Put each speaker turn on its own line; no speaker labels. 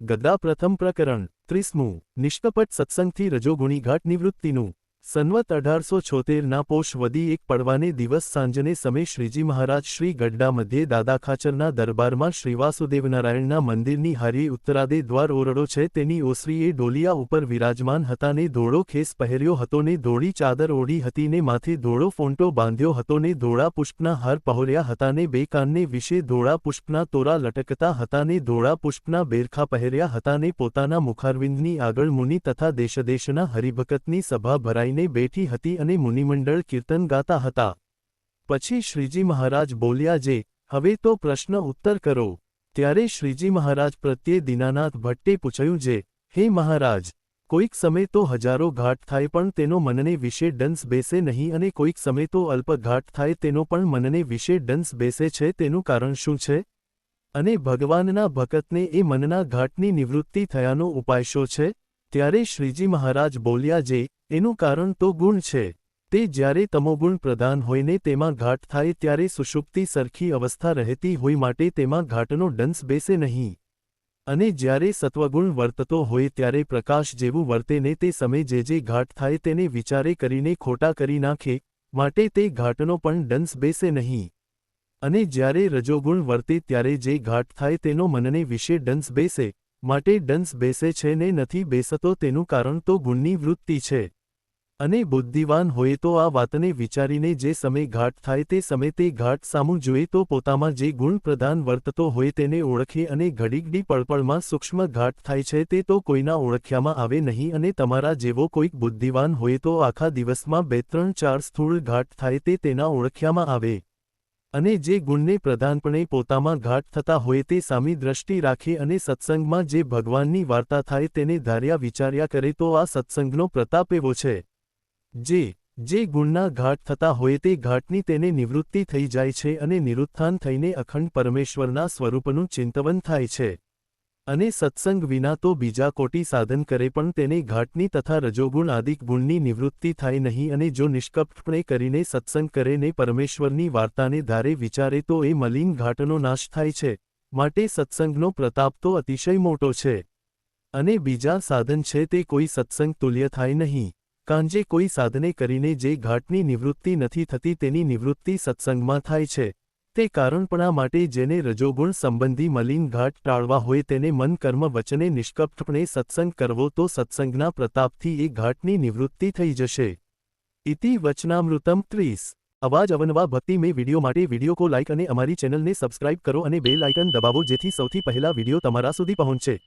ગદ્દા પ્રથમ પ્રકરણ ત્રીસમું નિષ્કપટ સત્સંગથી રજોગુણી ઘાટ નિવૃત્તિનું. સન્વત અઢારસો છોતેરના પોષ વદી એક પડવાને દિવસ સાંજને સમય શ્રીજી મહારાજ શ્રી ગઢડા મધ્યે દાદાખાચરના દરબારમાં શ્રી વાસુદેવનારાયણના મંદિરની હારી ઉત્તરાદે દ્વાર ઓરડો છે. તેની ઓસરીએ ડોલિયા ઉપર વિરાજમાન હતા ને ધોળો ખેસ પહેર્યો હતો ને ધોળી ચાદર ઓઢી હતી ને માથે ધોળો ફોંટો બાંધ્યો હતો ને ધોળા પુષ્પના હાર પહોર્યા હતા ને બે કાનને વિશે ધોળા પુષ્પના તોરા લટકતા હતા ને ધોળા પુષ્પના બેરખા પહેર્યા હતા ને પોતાના મુખારવિંદની આગળ મુનિ તથા દેશદેશના હરિભકતની સભા ભરાઈને બેઠી હતી અને મુનિમંડળ કીર્તન ગાતા હતા. પછી શ્રીજી મહારાજ બોલ્યા, જે, હવે તો પ્રશ્ન ઉત્તર કરો. ત્યારે શ્રીજી મહારાજ પ્રત્યે દીનાનાથ ભટ્ટે પૂછ્યું, જે, હે મહારાજ, કોઈક સમય તો હજારો ઘાટ થાય પણ તેનો મનને વિશે ડંસ બેસે નહીં અને કોઈક સમય તો અલ્પ ઘાટ થાય તેનો પણ મનને વિશે ડંસ બેસે છે, તેનું કારણ શું છે? અને ભગવાનના ભકતને એ મનના ઘાટની નિવૃત્તિ થયાનો ઉપાય શો છે? ત્યારે શ્રીજી મહારાજ બોલ્યા, જે એનું કારણ તો ગુણ છે. તે જ્યારે તમોગુણ પ્રધાન હોઈને તેમાં ઘાટ થાય ત્યારે સુષુપ્તિ સરખી અવસ્થા રહેતી હોય માટે તેમાં ઘાટનો ડંસ બેસે નહીં. અને જ્યારે સત્વગુણ વર્તતો હોય ત્યારે પ્રકાશ જેવું વર્તેને તે સમય જે જે ઘાટ થાય તેને વિચારે કરીને ખોટા કરી નાખે, માટે તે ઘાટનો પણ ડંસ બેસે નહીં. અને જ્યારે રજોગુણ વર્તે ત્યારે જે ઘાટ થાય તેનો મનને વિશે ડંસ બેસે, માટે ડંસ બેસે છે ને નથી બેસતો તેનું કારણ તો ગુણની વૃત્તિ છે. અને બુદ્ધિવાન હોય તો આ વાતને વિચારીને જે સમય ઘાટ થાય તે સમય તે ઘાટ સામું જોઈએ તો પોતામાં જે ગુણ પ્રધાન વર્તતો હોય તેને ઓળખે અને ઘડીઘડી પળપળમાં સૂક્ષ્મ ઘાટ થાય છે તે તો કોઈના ઓળખ્યામાં આવે નહીં અને તમારા જેવો કોઈક બુદ્ધિવાન હોય તો આખા દિવસમાં બે ત્રણ ચાર સ્થૂળ ઘાટ થાય તે તેના ઓળખ્યામાં આવે. અને જે ગુણને પ્રધાનપણે પોતામાં ઘાટ થતા હોય તે સામી દ્રષ્ટિ રાખે અને સત્સંગમાં જે ભગવાનની વાર્તા થાય તેને ધાર્યા વિચાર્યા કરે તો આ સત્સંગનો પ્રતાપ એવો છે. જે જે ગુણના ઘાટ થતા હોય તે ઘાટની તેને નિવૃત્તિ થઈ જાય છે અને નિરુત્થાન થઈને અખંડ પરમેશ્વરના સ્વરૂપનું ચિંતવન થાય છે. અને સત્સંગ વિના તો બીજા કોટી સાધન કરે પણ તેને ઘાટની તથા રજોગુણ આદિક ગુણની નિવૃત્તિ થાય નહીં અને જો નિષ્કપટપણે કરીને સત્સંગ કરે ને પરમેશ્વરની વાર્તાને ધારે વિચારે તો એ મલિન ઘાટનો નાશ થાય છે. માટે સત્સંગનો પ્રતાપ તો અતિશય મોટો છે. અને બીજા સાધન છે તે કોઈ સત્સંગ તુલ્ય થાય નહીં. કાંજે કોઈ સાધને કરીને જે ઘાટની નિવૃત્તિ નથી થતી તેની નિવૃત્તિ સત્સંગમાં થાય છે. તે કારણપણા માટે જેને રજોગુણ સંબંધી મલિન ઘાટ ટાળવા હોય તેને મન કર્મ વચને નિષ્કપટપણે સત્સંગ કરવો તો સત્સંગના પ્રતાપથી એ ઘાટની નિવૃત્તિ થઈ જશે. ઇતિ વચનામૃતમ ત્રીસ. અવાજ અવનવા ભક્તિ મેં વિડિયો માટે વિડિયો કો લાઇક અને અમારી ચેનલને સબસ્ક્રાઇબ કરો અને બેલ આઇકન દબાવો જેથી સૌથી પહેલા વીડિયો તમારા સુધી પહોંચે.